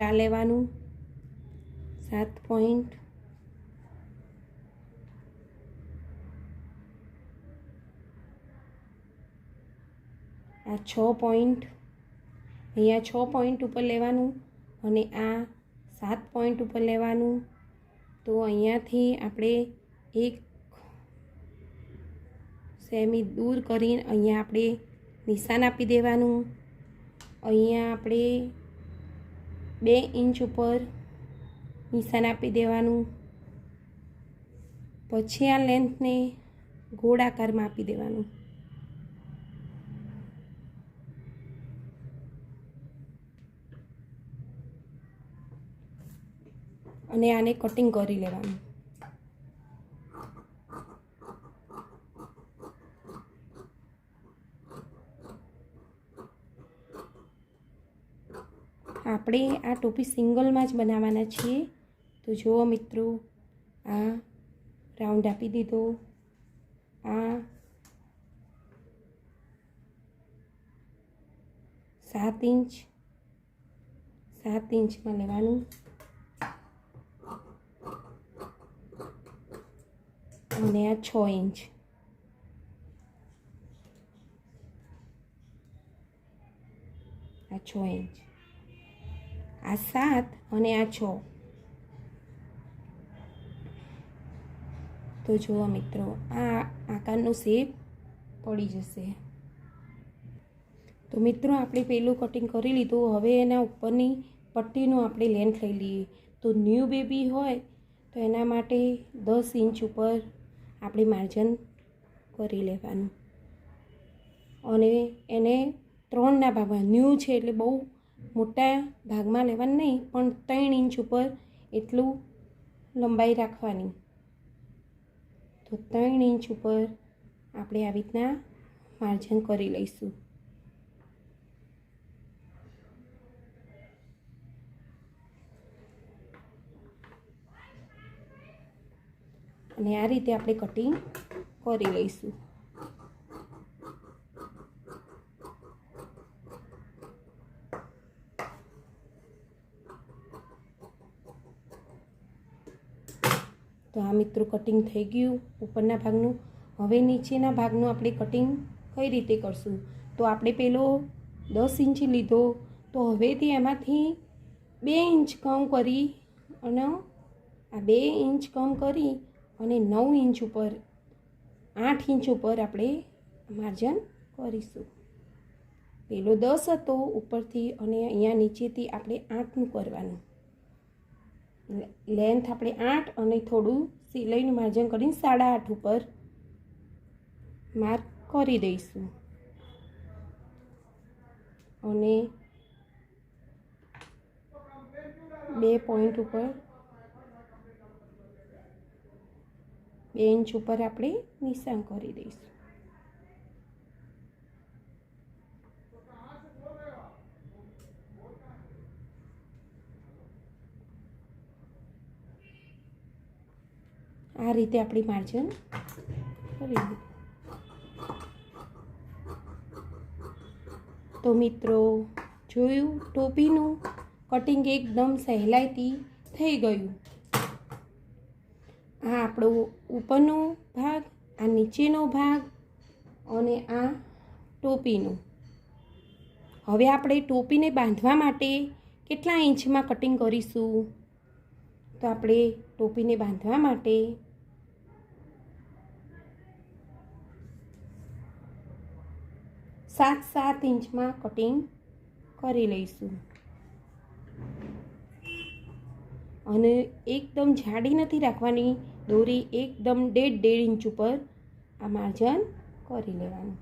આ લેવાનું? સાત પોઈન્ટ આ છ પોઈન્ટ અહીંયા છ પોઈન્ટ ઉપર લેવાનું અને આ સાત પોઈન્ટ ઉપર લેવાનું. તો અહીંયાથી આપણે એક સેમી દૂર કરીને અહીંયા આપણે નિશાન આપી દેવાનું. અહીંયા આપણે બે ઇંચ ઉપર નિશાન આપી દેવાનું. પછી આ લેન્થને ગોળાકારમાં આપી દેવાનું. અને આને કટિંગ કરી લેવાનું. આપણે આ ટોપી સિંગલમાં જ બનાવવાના છીએ. તો જુઓ મિત્રો, આ રાઉન્ડ આપી દીધો. આ સાત ઇંચ, સાત ઇંચમાં લેવાનું. અને આ છ ઇંચ. આ છ ઇંચ. આ સાત અને આ છ. તો જુઓ મિત્રો, આ આકારનો શેપ પડી જશે. તો મિત્રો, આપણે પેલું કટિંગ કરી લીધું. હવે એના ઉપરની પટ્ટીનું આપણે લેન્થ લઈ લઈએ. તો ન્યૂ બેબી હોય, તો એના માટે દસ ઇંચ ઉપર આપણે માર્જન કરી લેવાનું. અને એને ત્રણના ભાગમાં ન્યૂ છે એટલે બહુ મોટા ભાગમાં લેવાનું નહીં, પણ ત્રણ ઇંચ ઉપર એટલું લંબાઈ રાખવાની. તો ત્રણ ઇંચ ઉપર આપણે આવી રીતના માર્જન કરી લઈશું. અને આ રીતે આપણે કટિંગ કરી લઈશું તો આ મિત્રો કટિંગ થઈ ગયું ઉપરના ભાગનું. હવે નીચેના ભાગનું આપણે કટિંગ કઈ રીતે કરશું? તો આપણે પેલો દસ ઇંચ લીધો. તો હવેથી એમાંથી બે ઇંચ કમ કરી અને આ બે ઇંચ કમ કરી અને નવ ઇંચ ઉપર, આઠ ઇંચ ઉપર આપણે માર્જન કરીશું. પેલો દસ હતો ઉપરથી અને અહીંયા નીચેથી આપણે આઠનું કરવાનું. લેન્થ આપણે આઠ અને થોડું સિલાઈનું માર્જન કરીને સાડા આઠ ઉપર માર્ક કરી દઈશું. અને બે પોઈન્ટ ઉપર, બે ઇંચ ઉપર આપણે નિશાન કરી દઈશું. રીતે આપણી માર્જન કરી તો મિત્રો, જોયું? ટોપીનું કટિંગ એકદમ સહેલાઈથી થઈ ગયું. આ આપણો ઉપરનો ભાગ, આ નીચેનો ભાગ અને આ ટોપીનું. હવે આપણે ટોપીને બાંધવા માટે કેટલા ઇંચમાં કટિંગ કરીશું? તો આપણે ટોપીને બાંધવા માટે સાત સાત ઇંચમાં કટિંગ કરી લઈશું. અને એકદમ જાડી નથી રાખવાની, દોરી એકદમ ડેઢ ડેઢ ઇંચ ઉપર આ માર્જન કરી લેવાનું.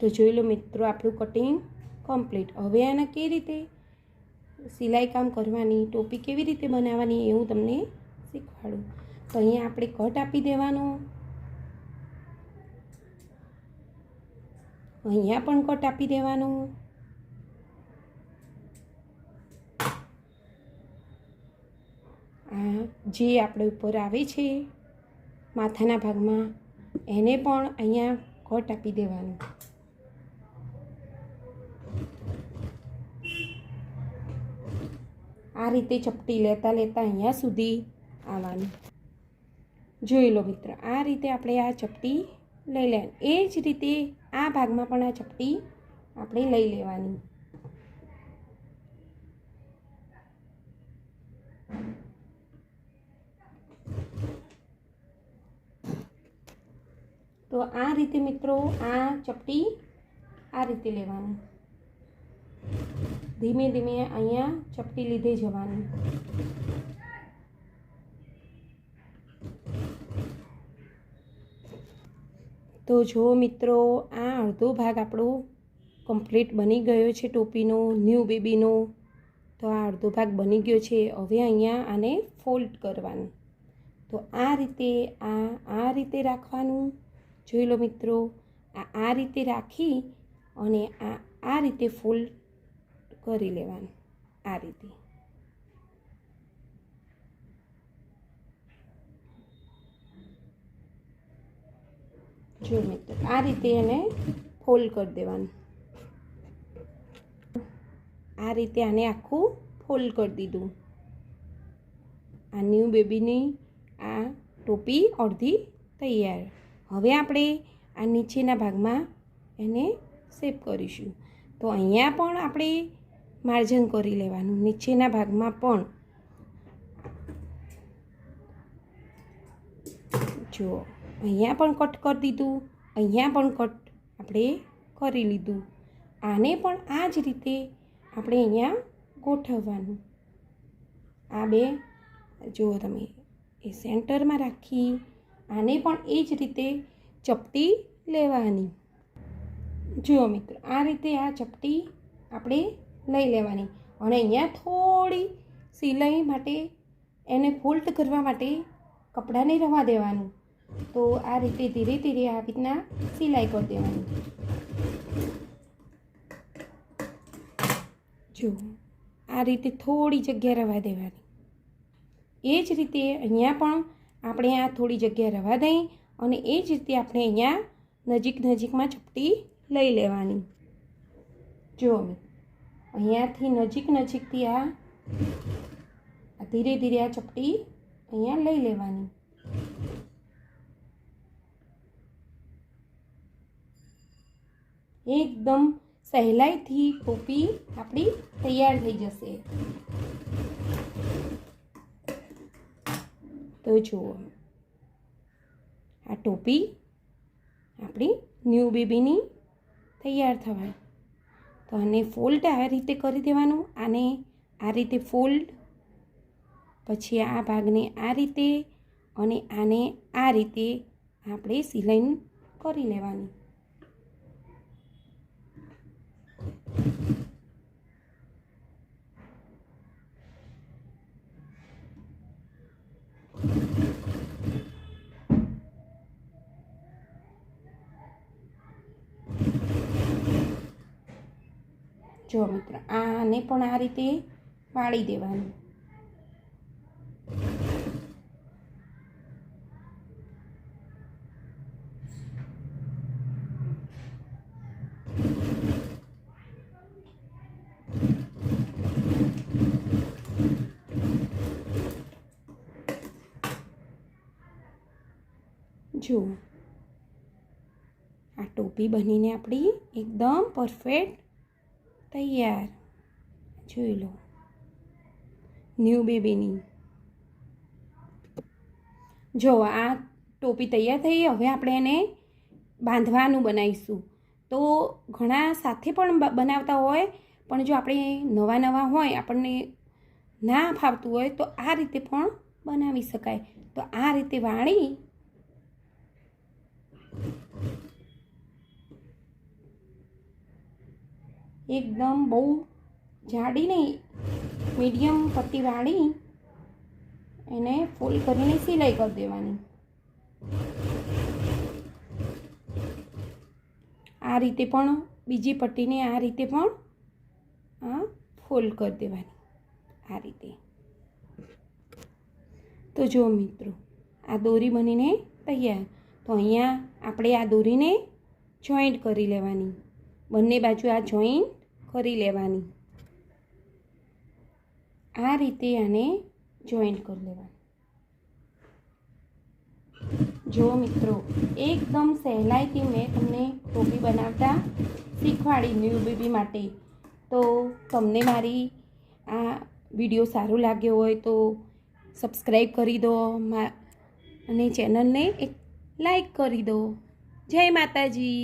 તો જોઈ લો મિત્રો, આપણું કટિંગ કમ્પ્લીટ હવે આને કેવી રીતે સિલાઈ કામ કરવાની, ટોપી કેવી રીતે બનાવવાની એ હું તમને શીખવાડું. તો અહીંયા આપણે કટ આપી દેવાનો. અહીંયા પણ કટ આપી દેવાનું. આ જે આપણે ઉપર આવે છે માથાના ભાગમાં, એને પણ અહીંયા કટ આપી દેવાનું. આ રીતે ચપટી લેતા લેતા અહીંયા સુધી આવવાની. જોઈ લો મિત્ર, આ રીતે આપણે આ ચપટી લઈ લેવાની. એ જ રીતે આ ભાગમાં પણ આ ચપટી આપણે લઈ લેવાની. તો આ રીતે મિત્રો આ ચપટી આ રીતે લેવાની. ધીમે ધીમે અહીંયા ચપટી લીધે જવાની. તો જો મિત્રો, આ અડધો ભાગ આપણો કમ્પ્લીટ બની ગયો છે ટોપીનો ન્યૂ બેબીનો તો આ અડધો ભાગ બની ગયો છે. હવે અહીંયા આને ફોલ્ડ કરવાનું. તો આ રીતે, આ આ રીતે રાખવાનું. જોઈ લો મિત્રો, આ આ રીતે રાખી અને આ આ રીતે ફોલ્ડ કરી લેવાનું આ રીતે. જો મિત્રો, આ રીતે એને ફોલ્ડ કરી દેવાનું. આ રીતે આને આખું ફોલ્ડ કરી દીધું. આ ન્યૂ બેબીની આ ટોપી અડધી તૈયાર. હવે આપણે આ નીચેના ભાગમાં એને સેપ કરીશું. તો અહીંયા પણ આપણે માર્જન કરી લેવાનું. નીચેના ભાગમાં પણ જુઓ અહીંયા પણ કટ કરી દીધું, અહીંયા પણ કટ આપણે કરી લીધું. આને પણ આ જ રીતે આપણે અહીંયા ગોઠવવાનું. આ બે જુઓ તમે એ સેન્ટરમાં રાખી, આને પણ એ જ રીતે ચપટી લેવાની. જુઓ મિત્રો, આ રીતે આ ચપટી આપણે લઈ લેવાની. અને અહીંયા થોડી સિલાઈ માટે, એને ફોલ્ટ કરવા માટે કપડાને રવા દેવાનું. તો આ રીતે ધીરે ધીરે આ રીતના સિલાઈ કરી દેવાની. જો, આ રીતે થોડી જગ્યા રવા દેવાની. એ જ રીતે અહીંયા પણ આપણે આ થોડી જગ્યા રવા દઈ અને એ જ રીતે આપણે અહીંયા નજીક નજીકમાં ચપટી લઈ લેવાની. જુઓ અહીંયાથી નજીક નજીકથી આ ધીરે ધીરે આ ચપટી અહીંયા લઈ લેવાની. એકદમ સહેલાઈથી ટોપી આપણી તૈયાર થઈ જશે. તો જુઓ, આ ટોપી આપણી ન્યૂ બેબીની તૈયાર થવાય તો આને ફોલ્ડ આ રીતે કરી દેવાનું. આને આ રીતે ફોલ્ડ પછી આ ભાગને આ રીતે અને આને આ રીતે આપણે સિલાઈન કરી લેવાની. જો મિત્ર, આને પણ આ રીતે વાળી દેવાનું. જુઓ, આ ટોપી બનીને આપણી એકદમ પરફેક્ટ તૈયાર. જોઈ લો. ન્યૂ બેબીની. જો, આ ટોપી તૈયાર થઈ, હવે આપણે એને બાંધવાનું બનાવીશું. તો ઘણા સાથે પણ બનાવતા હોય, પણ જો આપણે નવા નવા હોય, આપણને ના ફાવતું હોય, તો આ રીતે પણ બનાવી શકાય. તો આ રીતે વાળી એકદમ બહુ જાડી નહીં મીડિયમ પટ્ટી વાળી એને ફોલ્ડ કરીને સિલાઈ કરી દેવાની. આ રીતે પણ, બીજી પટ્ટીને આ રીતે પણ, આ ફોલ્ડ કરી દેવાની, આ રીતે. તો જો મિત્રો, આ દોરી બનીને તૈયાર. તો અહીંયા આપણે આ દોરીને જોઈન્ટ કરી લેવાની. બંને બાજુ આ જોઈન્ટ કરી લેવાની. આ રીતે આને જોઈન્ટ કરી લેવાનું. જો મિત્રો, એકદમ સહેલાઈથી મેં તમને ટોપી બનાવતા શીખવાડી ન્યૂ બેબી માટે, તો તમને મારી આ વીડિયો સારો લાગ્યો હોય તો સબસ્ક્રાઈબ કરી દો અને ચેનલને એક લાઈક કરી દો. જય માતાજી.